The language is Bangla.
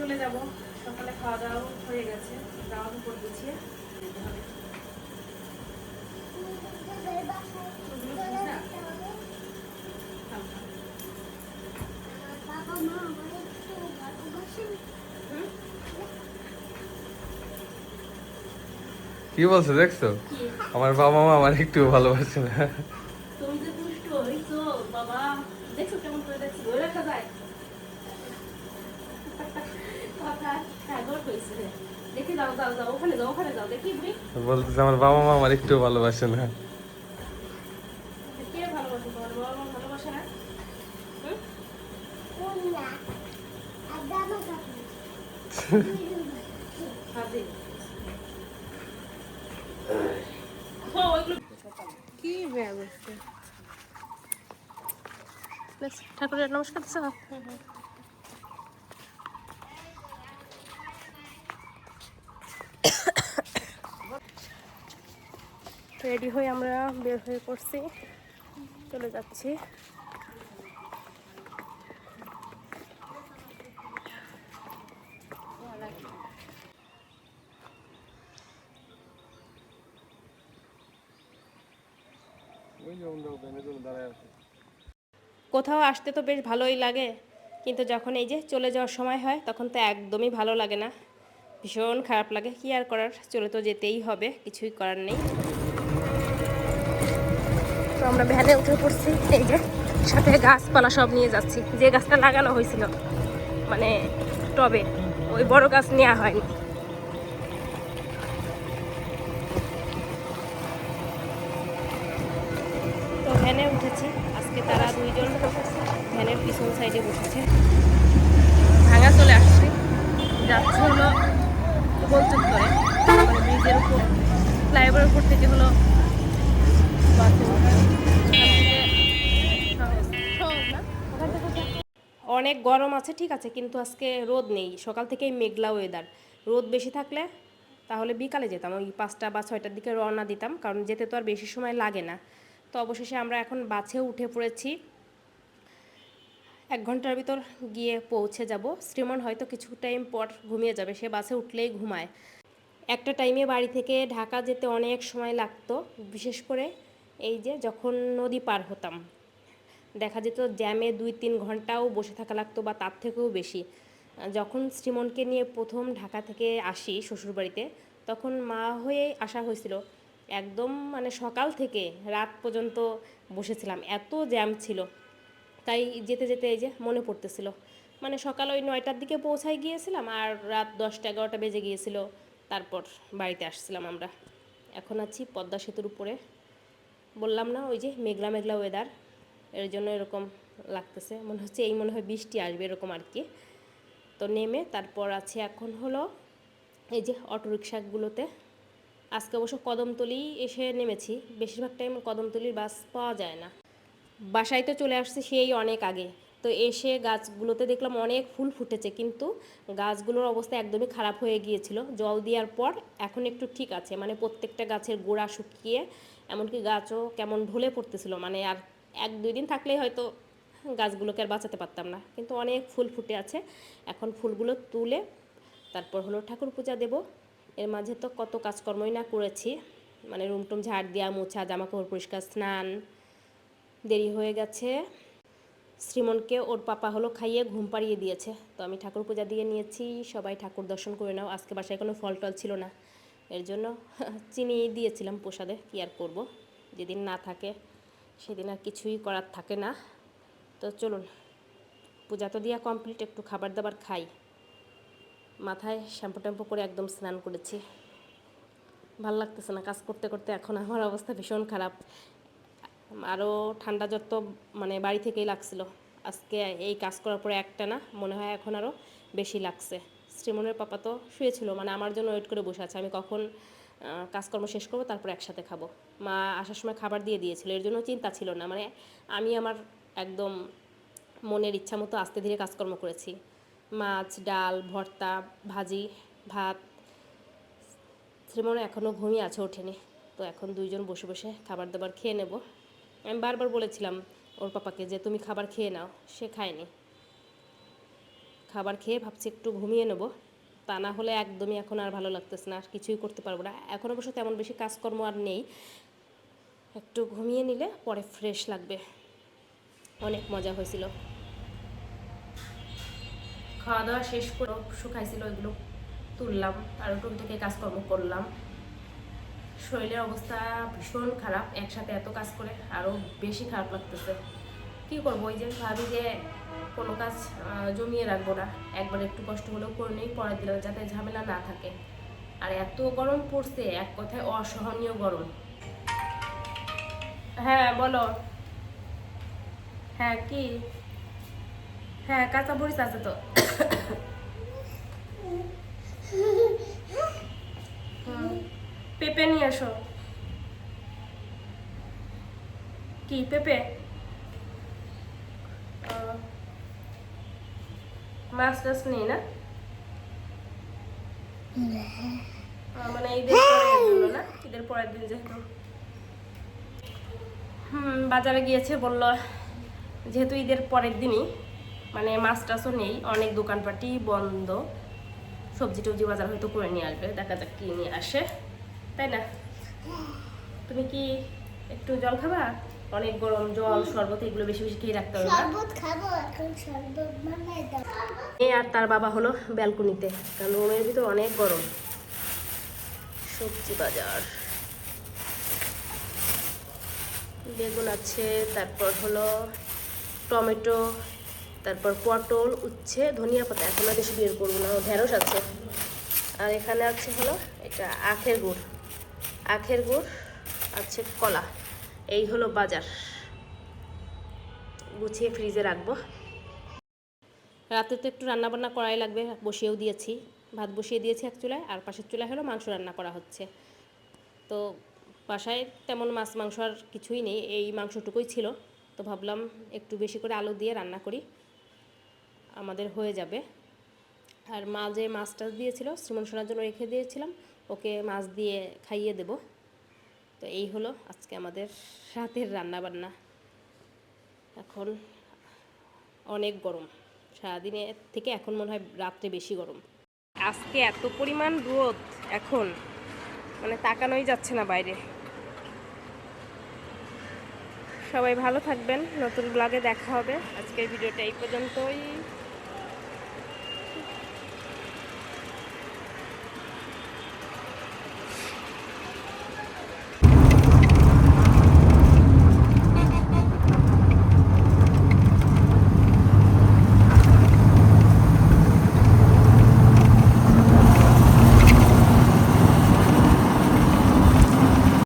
চলে যাব। সকালে খাওয়া দাওয়া হয়ে গেছে। জামা কাপড় গুছিয়ে যেতে হবে? কি বলছো দেখছ? আমার বাবা মা আমার একটু ভালোবাসে না তুমি যে দুষ্ট হইছো বাবা দেখছ কেমন করে দেখছ ধরে রাখা যায় কথা সাগর হয়েছে দেখি যাও যাও যাও ওখানে যাও ওখানে যাও দেখি বুড়ি বলতেছে আমার বাবা মা আমার একটু ভালোবাসে না। কে তোমার বাবা মা ভালোবাসে না হুম? কোন না আর জামা কাপড় হাজির ও ওইগুলো কি ব্যাগ হচ্ছে ঠাকুরের নমস্কার দিছ রেডি হয়ে আমরা বের হয়ে পড়ছি। চলে যাচ্ছি। কোথাও আসতে তো বেশ ভালোই লাগে, কিন্তু যখন এই যে চলে যাওয়ার সময় হয়, তখন তো একদমই ভালো লাগে না। ভীষণ খারাপ লাগে, কি আর করার? চলে তো যেতেই হবে, কিছুই করার নেই। তো আমরা ভ্যানে উঠে পড়ছি, এই যে সাথে গাছপালা সব নিয়ে যাচ্ছি। যে গাছটা লাগানো হয়েছিল মানে টবে, ওই বড় গাছ নেওয়া হয়নি। তো ভ্যানে উঠেছি, আজকে তারা দুইজন ভ্যানের পিছন সাইডে বসেছে। ভাঙা চলে আসছে, যাচ্ছে হলো চত্বরে মানে ব্রিজের উপর ফ্লাইওভারের উপর থেকে হলো অনেক গরম আছে, ঠিক আছে, কিন্তু আজকে রোদ নেই। সকাল থেকেই মেঘলা ওয়েদার রোদ বেশি থাকলে তাহলে বিকালে যেতাম। ওই পাঁচটা বা ছয়টার দিকে রওনা দিতাম, কারণ যেতে তো আর বেশি সময় লাগে না। তো অবশেষে আমরা এখন বাসে উঠে পড়েছি। এক ঘণ্টার ভিতর গিয়ে পৌঁছে যাব। শ্রীমন হয়তো কিছু টাইম পর ঘুমিয়ে যাবে। সে বাসে উঠলেই ঘুমায়। একটা টাইমে বাড়ি থেকে ঢাকা যেতে অনেক সময় লাগতো। বিশেষ করে এই যে যখন নদী পার হতাম, দেখা যেত জ্যামে দুই তিন ঘন্টাও বসে থাকা লাগতো বা তার থেকেও বেশি। যখন শ্রীমনকে নিয়ে প্রথম ঢাকা থেকে আসি শ্বশুরবাড়িতে, তখন মা হয়ে আসা হয়েছিল। একদম মানে সকাল থেকে রাত পর্যন্ত বসেছিলাম। এত জ্যাম ছিল। তাই যেতে যেতে এই যে মনে পড়তেছিল। মানে সকাল ওই নয়টার দিকে পৌঁছাই গিয়েছিলাম আর রাত দশটা এগারোটা বেজে গিয়েছিল। তারপর বাড়িতে আসছিলাম আমরা। এখন আছি পদ্মা সেতুর উপরে। বললাম না, ওই যে মেঘলা মেঘলা ওয়েদার এর জন্য এরকম লাগতেছে। মনে হচ্ছে এই মনে হয় বৃষ্টি আসবে এরকম আর কি। তো নেমে তারপর আছে এখন হলো এই যে অটোরিকশাগুলোতে। আজকে অবশ্য কদমতলি এসে নেমেছি, বেশিরভাগ টাইম কদমতলির বাস পাওয়া যায় না। বাসায় তো চলে আসছে সেই অনেক আগে। তো এসে গাছগুলোতে দেখলাম অনেক ফুল ফুটেছে, কিন্তু গাছগুলোর অবস্থা একদমই খারাপ হয়ে গিয়েছিল। জল দেওয়ার পর এখন একটু ঠিক আছে মানে প্রত্যেকটা গাছের গোড়া শুকিয়ে, এমনকি গাছও কেমন ঢলে পড়তেছিল মানে আর এক দুই দিন থাকলেই হয়তো গাছগুলোকে আর বাঁচাতে পারতাম না। কিন্তু অনেক ফুল ফুটে আছে, এখন ফুলগুলো তুলে তারপর হলো ঠাকুর পূজা দেব। এর মাঝে তো কত কাজকর্মই না করেছি মানে রুম টুম ঝাড় দেওয়া, মোছা জামা কাপড় পরিষ্কার, স্নান, দেরি হয়ে গেছে। শ্রীমনকে ওর পাপা হলো খাইয়ে ঘুম পাড়িয়ে দিয়েছে। তো আমি ঠাকুর পূজা দিয়ে নিয়েছি, সবাই ঠাকুর দর্শন করে নাও। আজকে বাসায় কোনো ফল টল ছিল না। এর জন্য চিনি দিয়েছিলাম প্রসাদে, কী আর করব? যেদিন না থাকে, সেদিন আর কিছুই করার থাকে না। তো চলুন, পূজা তো দিয়া কমপ্লিট একটু খাবার দাবার খাই। মাথায় শ্যাম্পু ট্যাম্পু করে একদম স্নান করেছি। ভালো লাগতেছে না, কাজ করতে করতে এখন আমার অবস্থা ভীষণ খারাপ। আরও ঠান্ডা জ্বর তো মানে বাড়ি থেকেই লাগছিল। আজকে এই কাজ করার পরে একটা না, মনে হয় এখন আরও বেশি লাগছে। শ্রীমনের পাপা তো শুয়েছিল মানে আমার জন্য ওয়েট করে বসে আছে। আমি কখন কাজকর্ম শেষ করব, তারপর একসাথে খাব। মা আসার সময় খাবার দিয়ে দিয়েছিল, এর জন্য চিন্তা ছিল না। মানে আমি আমার একদম মনের ইচ্ছা মতো আস্তে ধীরে কাজকর্ম করেছি। মাছ, ডাল, ভর্তা, ভাজি, ভাত। শ্রীমন এখনও ঘুমিয়ে আছে, ওঠেনি। তো এখন দুইজন বসে বসে খাবার দাবার খেয়ে নেব। আমি বারবার বলেছিলাম ওর পাপাকে যে তুমি খাবার খেয়ে নাও, সে খায়নি। খাবার খেয়ে ভাবছি একটু ঘুমিয়ে নেব। তা না হলে একদমই এখন আর ভালো লাগতেছে না, আর কিছুই করতে পারব না। এখন অবশ্য তেমন বেশি কাজকর্ম আর নেই। একটু ঘুমিয়ে নিলে পরে ফ্রেশ লাগবে। অনেক মজা হয়েছিল। খাওয়া দাওয়া শেষ করে শুকাইছিল এগুলো তুললাম। আর থেকে কাজকর্ম করলাম। শরীরের অবস্থা ভীষণ খারাপ, একসাথে এত কাজ করে আরও বেশি খারাপ লাগতেছে। কি করব, ওই যে ভাবি যে কোনো কাজ জমিয়ে রাখব না। একবার একটু কষ্ট হলেও করে নেই, পরের দিন যাতে ঝামেলা না থাকে। আর এত গরম পড়ছে, এক কথায় অসহনীয় গরম। হ্যাঁ বলো। হ্যাঁ কি? হ্যাঁ কাঁচা মরিচ আছে তো। পেঁপে নিয়ে এসো। কি, পেঁপে? মাছ টাছ নেই না? মানে ঈদের পরের দিন যেহেতু। হুম, বাজারে গিয়েছে, বলল যেহেতু ঈদের পরের দিনই মানে মাছ টাছও নেই, অনেক দোকানপাটি বন্ধ। সবজি টবজি বাজার হয়তো করে নিয়ে আসবে, দেখা যাক কি নিয়ে আসে। তাই না? তুমি কি একটু জল খাবা? অনেক গরম জল শরবত এগুলো বেশি বেশি খেয়ে রাখতে হবে শরবত খাব এখন শরবত বানাই দাও। এ আর তার বাবা হলো ব্যালকনিতে কারণ রুমের ভিতর অনেক গরম। সবজি বাজার। বেগুন আছে তারপর হলো টমেটো তারপর পটল উচ্ছে ধনিয়া পাতা। এখন আর বেশি বের করব না ঢেঁড়স আছে। আর এখানে আছে হলো এটা আখের গুড়। আখের গুড়, আছে কলা। এই হলো বাজার। গুছিয়ে ফ্রিজে রাখব। রাতে তো একটু রান্না বান্না করাই লাগবে, বসিয়েও দিয়েছি। ভাত বসিয়ে দিয়েছি এক চুলায়, আর পাশের চুলায় হলো মাংস রান্না করা হচ্ছে। তো বাসায় তেমন মাছ, মাংস আর কিছুই নেই, এই মাংসটুকুই ছিল। তো ভাবলাম একটু বেশি করে আলু দিয়ে রান্না করি। আমাদের হয়ে যাবে। আর মা যে মাছ টাছ দিয়েছিল, শ্রীমন সোনার জন্য রেখে দিয়েছিলাম ওকে মাছ দিয়ে খাইয়ে দেব। তো এই হলো আজকে আমাদের রাতের রান্না বান্না এখন অনেক গরম। সারাদিনের থেকে এখন মনে হয় রাত্রে বেশি গরম। আজকে এত পরিমাণ রোদ এখন। মানে তাকানোই যাচ্ছে না বাইরে। সবাই ভালো থাকবেন। নতুন ব্লগে দেখা হবে। আজকের ভিডিওটা এই পর্যন্তই।